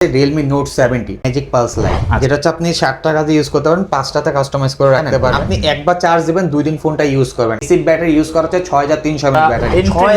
Realme note seventy magic pulse light যেটা হচ্ছে আপনি ষাট টাকা দিয়ে ইউজ করতে পারেন পাঁচটাতে কাস্টমাইজ করে রাখতে পারবেন। আপনি একবার চার্জ দিবেন দুই দিন ফোনটা ইউজ করবেন। সিট ব্যাটারি ইউজ করা হচ্ছে ছয় হাজার তিনশো ব্যাটারি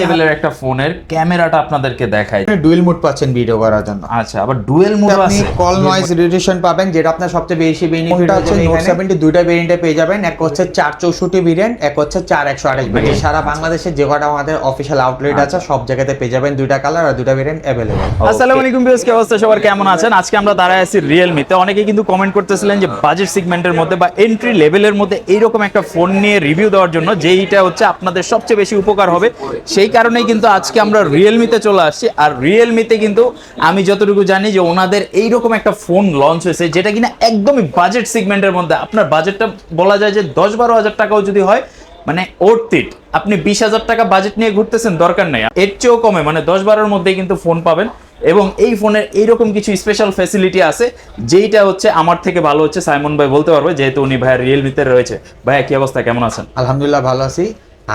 লেভেলের একটা ফোনের ক্যামেরাটা আপনাদেরকে দেখাই। ডুয়েল মুড পাচ্ছেন ভিডিও করার জন্য। আচ্ছা আবার ডুয়েল মোড আপনি কল নয়েজ রিডিউশন পাবেন যেটা আপনার সবচেয়ে বেশি বেনিফিট হচ্ছে নোট সেভেন্টি দুইটা ভেরিয়েন্টে পেয়ে যাবেন এক হচ্ছে চার চৌষট্টি ভেরিয়েন্ট এক হচ্ছে চার একশো আঠাশ ভেরিয়েন্ট সারা বাংলাদেশে যে কটা আমাদের অফিসিয়াল আউটলেট আছে সব জায়গাতে পেয়ে যাবেন দুইটা কালার আর দুইটা ভেরিয়েন্ট অ্যাভেলেবল আসসালামু আলাইকুম ভিউয়ার্স কি অবস্থা সবার? কেমন আছেন? আজকে আমরা দাঁড়ায় আছি রিয়েলমিতে অনেকে কিন্তু কমেন্ট করতেছিলেন যে বাজেট সেগমেন্টের মধ্যে বা এন্ট্রি লেভেলের মধ্যে এইরকম একটা ফোন নিয়ে রিভিউ দেওয়ার জন্য, যেইটা হচ্ছে আপনাদের সবচেয়ে বেশি উপকার হবে। সেই কারণেই কিন্তু আজকে আমরা রিয়েলমিতে চলে আসছি। আর রিয়েলমিতে কিন্তু আমি যতটুকু জানি যে ওনাদের এইরকম একটা ফোন লঞ্চ হয়েছে, যেটা কিনা একদমই বাজেট সেগমেন্টের মধ্যে। আপনার বাজেটটা বলা যায় যে দশ বারো হাজার টাকাও যদি হয় মানে ওর্থিট আপনি বিশ হাজার টাকা বাজেট নিয়ে ঘুরতেছেন দরকার নেই। এর চেয়েও কমে মানে দশ বারোর মধ্যেই কিন্তু ফোন পাবেন। এবং এই ফোনের এইরকম কিছু স্পেশাল ফ্যাসিলিটি আছে যেইটা হচ্ছে আমার থেকে ভালো হচ্ছে সাইমন ভাই বলতে পারবে যেহেতু উনি ভাইয়ের রিয়েলমিতে রয়েছে। ভাইয়া কি অবস্থা? কেমন আছেন? আলহামদুলিল্লাহ ভালো আছি।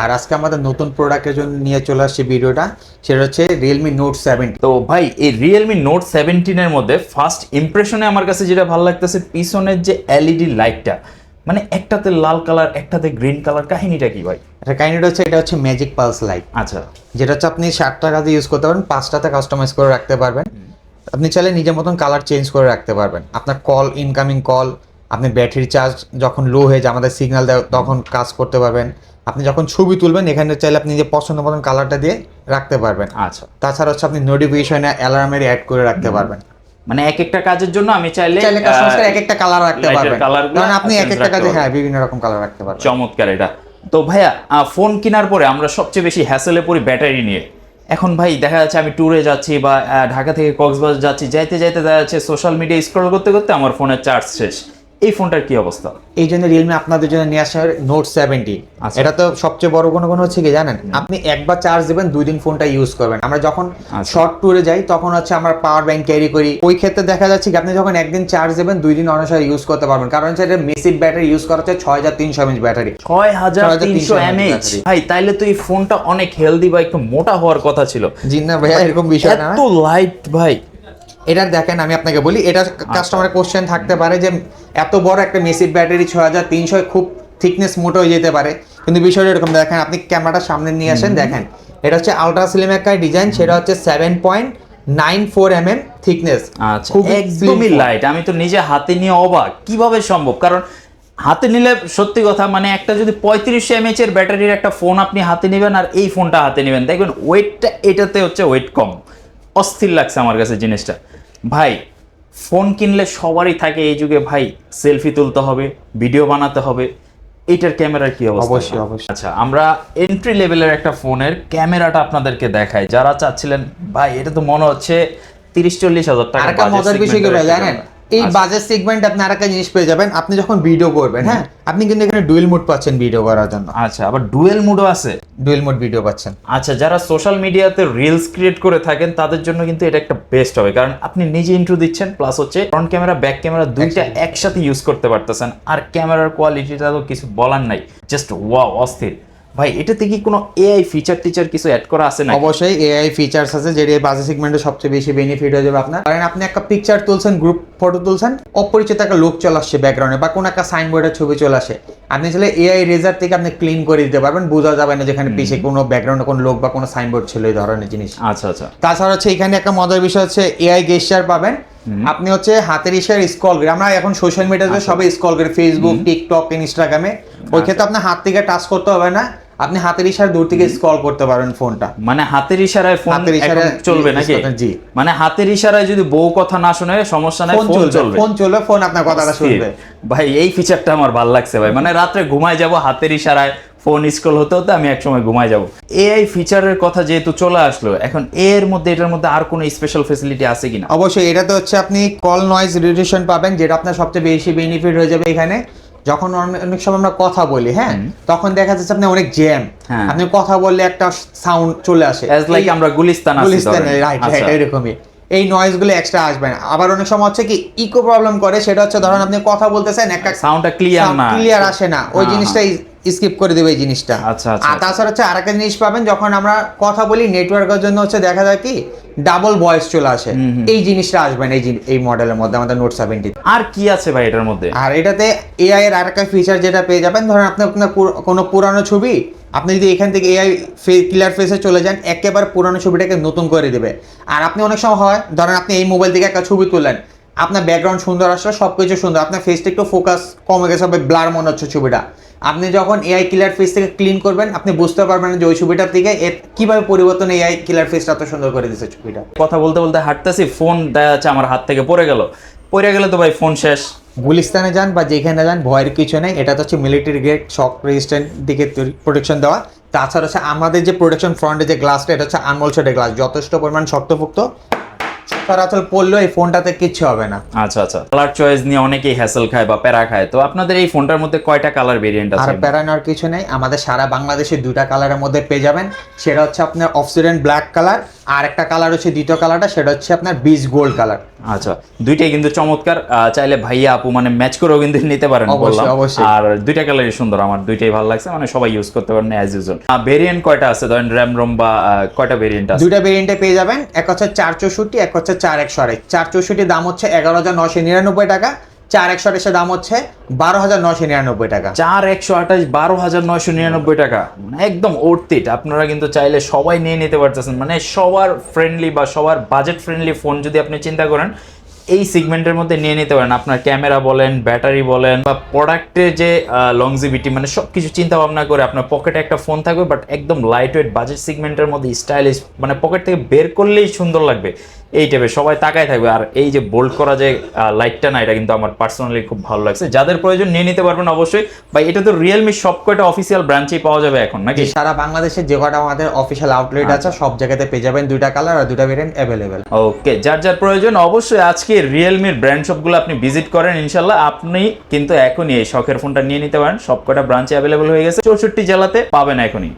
আর আজকে আমাদের নতুন প্রোডাক্টের জন্য নিয়ে চলে আসছে ভিডিওটা সেটা হচ্ছে রিয়েলমি নোট সেভেন্টি তো ভাই এই রিয়েলমি নোট সেভেন্টিনের মধ্যে ফার্স্ট ইমপ্রেশনে আমার কাছে যেটা ভালো লাগতেছে পিছনের যে এলইডি লাইটটা মানে একটাতে লাল কালার একটাতে গ্রিন কালার কাহিনীটা কি ভাই? এটা কাইন্ডটা হচ্ছে এটা হচ্ছে ম্যাজিক পালস লাইট আচ্ছা। যেটা হচ্ছে আপনি ষাট টাকা দিয়ে ইউজ করতে পারবেন পাঁচটাতে কাস্টমাইজ করে রাখতে পারবেন। আপনি চাইলে নিজের মতন কালার চেঞ্জ করে রাখতে পারবেন। আপনার কল ইনকামিং কল আপনি ব্যাটারি চার্জ যখন লো হয়ে যায় আমাদের সিগন্যাল দেয় তখন কাজ করতে পারবেন। আপনি যখন ছবি তুলবেন এখানে চাইলে আপনি যে পছন্দ মতন কালারটা দিয়ে রাখতে পারবেন। আচ্ছা। তাছাড়া হচ্ছে আপনি নোটিফিকেশনে অ্যালার্মের অ্যাড করে রাখতে পারবেন। মানে এক একটা কাজের জন্য আমি চাইলে চাইলে কাস্টমাইজ এক একটা কালার রাখতে পারবেন। কারণ আপনি এক একটা কাজে হ্যাঁ বিভিন্ন রকম কালার রাখতে পারবেন। চমৎকার এটা। তো ভাইয়া ফোন কেনার পরে আমরা সবচেয়ে বেশি হ্যাসেলে পড়ি ব্যাটারি নিয়ে। এখন ভাই দেখা যাচ্ছে আমি ট্যুরে যাচ্ছি বা ঢাকা থেকে কক্সবাজার যাচ্ছি যাইতে যাইতে দেখা যাচ্ছে সোশ্যাল মিডিয়া স্ক্রল করতে করতে আমার ফোনের চার্জ শেষ। এই ফোনটার কি অবস্থা? এই জন্য রিয়েলমি আপনাদের জন্য নিয়ে আসা নোট সেভেন্টি আচ্ছা। এটা তো সবচেয়ে বড় কোনো কোনো হচ্ছে কি জানেন? আপনি একবার চার্জ দিবেন দুই দিন ফোনটা ইউজ করবেন। আমরা যখন আচ্ছা। শর্ট ট্যুরে যাই তখন হচ্ছে আমরা পাওয়ার ব্যাংক ক্যারি করি। ওই ক্ষেত্রে দেখা যাচ্ছে কি আপনি যখন একদিন চার্জ দেবেন দুই দিন অনুসারে ইউজ করতে পারবেন। কারণ হচ্ছে এটা মেসিভ ব্যাটারি ইউজ করা হচ্ছে ছয় হাজার তিনশো এমএচ ব্যাটারি ছয় হাজার 6300 তিনশো এমএইচ ভাই তাইলে তো এই ফোনটা অনেক হেলদি বা একটু মোটা হওয়ার কথা ছিল। জি না ভাইয়া এরকম বিষয় না। এত লাইট ভাই। এটা দেখেন আমি আপনাকে বলি এটা কাস্টমারের কোশ্চেন থাকতে পারে যে এত বড় একটা মেসিভ ব্যাটারি ছয় হাজার তিনশো খুব থিকনেস মোটো হয়ে যেতে পারে। কিন্তু বিষয়টা এরকম দেখেন আপনি ক্যামেরাটা সামনে নিয়ে আসেন দেখেন এটা হচ্ছে আলট্রা স্লিম একটা ডিজাইন সেটা হচ্ছে seven point nine four M M thickness আচ্ছা একদমই লাইট আমি তো নিজে হাতে নিয়ে অবাক কীভাবে সম্ভব? কারণ হাতে নিলে সত্যি কথা মানে একটা যদি পঁয়ত্রিশশো এমএচ এর ব্যাটারির একটা ফোন আপনি হাতে নেবেন আর এই ফোনটা হাতে নেবেন দেখবেন ওয়েটটা এটাতে হচ্ছে ওয়েট কম। অস্থির লাগছে আমার কাছে জিনিসটা। ভাই ফোন কিনলে সবারই থাকে এই যুগে ভাই সেলফি তুলতে হবে ভিডিও বানাতে হবে এটার ক্যামেরার কি অবস্থা অবশ্যই, অবশ্যই। আচ্ছা আমরা এন্ট্রি লেভেলের একটা ফোনের ক্যামেরাটা আপনাদেরকে দেখাই যারা চাচ্ছিলেন ভাই এটা তো মনে হচ্ছে তিরিশ চল্লিশ হাজার টাকা মজার বিষয় কি ভাই জানেন। এই আচ্ছা। বাজেট সেগমেন্ট আপনি আর একটা জিনিস পেয়ে যাবেন। আপনি যখন ভিডিও করবেন হ্যাঁ? আপনি কিন্তু এখানে ডুয়েল মোড পাচ্ছেন ভিডিও করার জন্য। আচ্ছা আবার ডুয়েল মুডও আছে। ডুয়েল মোড ভিডিও পাচ্ছেন। আচ্ছা যারা সোশ্যাল মিডিয়াতে রিলস ক্রিয়েট করে থাকেন তাদের জন্য কিন্তু এটা একটা বেস্ট হবে। কারণ আপনি নিজে ইন্ট্রো দিচ্ছেন প্লাস হচ্ছে ফ্রন্ট ক্যামেরা ব্যাক ক্যামেরা দুইটা একসাথে ইউজ করতে পারতেছেন। আর ক্যামেরার কোয়ালিটিটা তো কিছু বলার নাই। জাস্ট ওয়াও অস্থির। ভাই এটাতে কি কোনো এআই ফিচার টিচার কিছু অ্যাড করা আছে না অবশ্যই এআই ফিচার্স আছে যেটা বাজেট সেগমেন্টে সবচেয়ে বেশি বেনিফিট হয়ে যাবে আপনার। কারণ আপনি একটা পিকচার তুলছেন গ্রুপ ফটো তুলছেন অপরিচিত একটা লোক চলে আসছে ব্যাকগ্রাউন্ডে বা কোনো একটা সাইনবোর্ডের ছবি চলে আসে। আপনি চাইলে এআই রেজার থেকে আপনি ক্লিন করে দিতে পারবেন বোঝা যাবে না যেখানে পিছিয়ে কোনো ব্যাকগ্রাউন্ডে কোনো লোক বা কোনো সাইনবোর্ড ছিল এই ধরনের জিনিস। আচ্ছা আচ্ছা। তাছাড়া হচ্ছে এখানে একটা মজার বিষয় হচ্ছে এআই গেস্টার পাবেন আপনি হচ্ছে হাতের ইশার স্ক্রল করে আমরা এখন সোশ্যাল মিডিয়াতে সবাই স্ক্রল করি ফেসবুক টিকটক ইনস্টাগ্রামে ওই ক্ষেত্রে আপনার হাত থেকে টাচ করতে হবে না আপনি হাতের ইশার দূর থেকে স্ক্রল করতে পারবেন ফোনটা মানে হাতের ইশারায় ফোন চলবে নাকি? জি। মানে হাতের ইশারায় যদি বউ কথা না শুনে সমস্যা নাই ফোন চলবে ফোন চলবে ফোন আপনার কথাটা শুনবে। ভাই এই ফিচারটা আমার ভালো লাগছে ভাই। মানে রাত্রে ঘুমায় যাব হাতের ইশারায় ফোন স্ক্রল হতে হতে আমি একসময় ঘুমায় যাব। এআই ফিচারের কথা যেহেতু চলে আসলো এখন এর মধ্যে এটার মধ্যে আর কোনো স্পেশাল ফেসিলিটি আছে কিনা? অবশ্যই এটাতে হচ্ছে আপনি কল নয়েজ রিডিউশন পাবেন যেটা আপনার সবচেয়ে বেশি বেনিফিট হয়ে যাবে এখানে। যখন অনেক সময় আমরা কথা বলি হ্যাঁ? তখন দেখা যাচ্ছে আপনি অনেক জ্যাম হ্যাঁ। আপনি কথা বললে একটা সাউন্ড চলে আসে। অ্যাজ লাইক আমরা গুলিস্তান গুলিস্তান রাইট আচ্ছা। রাইট এরকমই। এই নয়েজগুলো এক্সট্রা আসবে না। আবার অনেক সময় হচ্ছে কি ইকো প্রবলেম করে সেটা হচ্ছে ধরেন আপনি কথা বলতেছেন একটা সাউন্ডটা ক্লিয়ার না। ক্লিয়ার আসে না। ওই হ্যাঁ, জিনিসটা স্কিপ করে দেবে এই জিনিসটা। আচ্ছা, আচ্ছা, আর তাছাড়া হচ্ছে আরেকটা জিনিস পাবেন যখন আমরা কথা বলি নেটওয়ার্কের জন্য হচ্ছে দেখা যায় কি ডাবল ভয়েস চলে আসে। এই জিনিসটা আসবে না এই এই মডেলের মধ্যে আমাদের নোট সেভেন্টি আর কি আছে ভাই এটার মধ্যে? আর এটাতে এআই এর আরেকটা ফিচার যেটা পেয়ে যাবেন ধরেন আপনি আপনার কোনো পুরানো ছবি আপনি যদি এখান থেকে এআই ফে ক্লিয়ার ফেসে চলে যান, একেবারে পুরানো ছবিটাকে নতুন করে দেবে। আর আপনি অনেক সময় হয়, ধরেন আপনি এই মোবাইল থেকে একটা ছবি তুললেন, আপনার ব্যাকগ্রাউন্ড সুন্দর আসলে সব কিছু সুন্দর, আপনার ফেসটা একটু ফোকাস কমে গেছে হবে ব্লার মনে হচ্ছে ছবিটা। আপনি যখন এআই ক্লিয়ার ফেস থেকে ক্লিন করবেন, আপনি বুঝতে পারবেন যে ওই ছবিটার থেকে কীভাবে পরিবর্তন এআই ক্লিয়ার ফেসটা এত সুন্দর করে দিচ্ছে ছবিটা। কথা বলতে বলতে হাঁটতেছি ফোন দেখা যাচ্ছে আমার হাত থেকে, পড়ে গেল। পড়ে গেলে তো ভাই ফোন শেষ। গুলিস্তানে যান বা যেখানে যান ভয়ের কিছু নেই। এটা তো হচ্ছে মিলিটারি গ্রেড শক রেজিস্ট্যান্ট দিকে প্রোটেকশন দেওয়া। তাছাড়া হচ্ছে আমাদের যে প্রোটেকশন ফ্রন্টে যে গ্লাসটা এটা হচ্ছে আনমোল শেডের গ্লাস যথেষ্ট পরিমাণ শক্তপোক্ত। সচরাচর পড়লেও এই ফোনটাতে কিচ্ছু হবে না। আচ্ছা আচ্ছা। কালার চয়েস নিয়ে অনেকেই হ্যাসেল খায় বা প্যারা খায়। তো আপনাদের এই ফোনটার মধ্যে কয়টা কালার ভেরিয়েন্ট আর আছে প্যারানোর কিছু নেই। আমাদের সারা বাংলাদেশে দুটা কালারের মধ্যে পেয়ে যাবেন। সেটা হচ্ছে আপনার অক্সিডেন্ট ব্ল্যাক কালার আর একটা কালার হচ্ছে দ্বিতীয় কালারটা সেটা হচ্ছে আপনার বিচ গোল্ড কালার আচ্ছা দুইটাই কিন্তু চমৎকার। চাইলে ভাইয়া আপু মানে ম্যাচ করেও কিন্তু নিতে পারেন অবশ্যই, বললাম। আর দুইটা কালারই সুন্দর আমার দুইটাই ভালো লাগছে মানে সবাই ইউজ করতে পারেন অ্যাজ ইউজুয়াল ভেরিয়েন্ট কয়টা আছে? ধরেন র্যাম রোম বা কয়টা ভেরিয়েন্ট আছে? দুইটা ভেরিয়েন্টে পেয়ে যাবেন এক হচ্ছে চার চৌষট্টি এক হচ্ছে চার একশো আড়াই। চার চৌষট্টির দাম হচ্ছে এগারো হাজার নশো নিরানব্বই টাকা চার একশো আড়াইশের দাম হচ্ছে বারো হাজার নশো নিরানব্বই টাকা। চার একশো আঠাশ, বারো হাজার নয়শো নিরানব্বই টাকা। মানে একদম ওর্থিট আপনারা কিন্তু চাইলে সবাই নিয়ে নিতে পারতেছেন। মানে সবার ফ্রেন্ডলি বা সবার বাজেট ফ্রেন্ডলি ফোন যদি আপনি চিন্তা করেন, এই সিগমেন্টের মধ্যে নিয়ে নিতে পারেন। আপনার ক্যামেরা বলেন ব্যাটারি বলেন, বা প্রোডাক্টের যে লংজিভিটি মানে সব কিছু চিন্তা ভাবনা করে আপনার পকেটে একটা ফোন থাকবে বাট একদম লাইট ওয়েট বাজেট সিগমেন্টের মধ্যে স্টাইলিশ মানে পকেট থেকে বের করলেই সুন্দর লাগবে। এই টাইপের সবাই তাকায় থাকবে। আর এই যে বোল্ড করা যে লাইটটা না এটা কিন্তু আমার পার্সোনালি খুব ভালো লাগছে। যাদের প্রয়োজন নিয়ে নিতে পারবেন অবশ্যই। বা এটা তো রিয়েলমি সব কয়টা অফিসিয়াল ব্রাঞ্চেই পাওয়া যাবে এখন নাকি? সারা বাংলাদেশে যে কটা আমাদের অফিসিয়াল আউটলেট আছে সব জায়গাতে পেয়ে যাবেন দুইটা কালার আর দুইটা ভেরিয়েন্ট অ্যাভেলেবেল ওকে যার যার প্রয়োজন অবশ্যই আজকে রিয়েলমির ব্র্যান্ড শপগুলো আপনি ভিজিট করেন ইনশাল্লাহ আপনি কিন্তু এখনই এই শখের ফোনটা নিয়ে নিতে পারেন। সব কটা ব্রাঞ্চে অ্যাভেলেবেল হয়ে গেছে। চৌষট্টি জেলাতে পাবেন এখনই।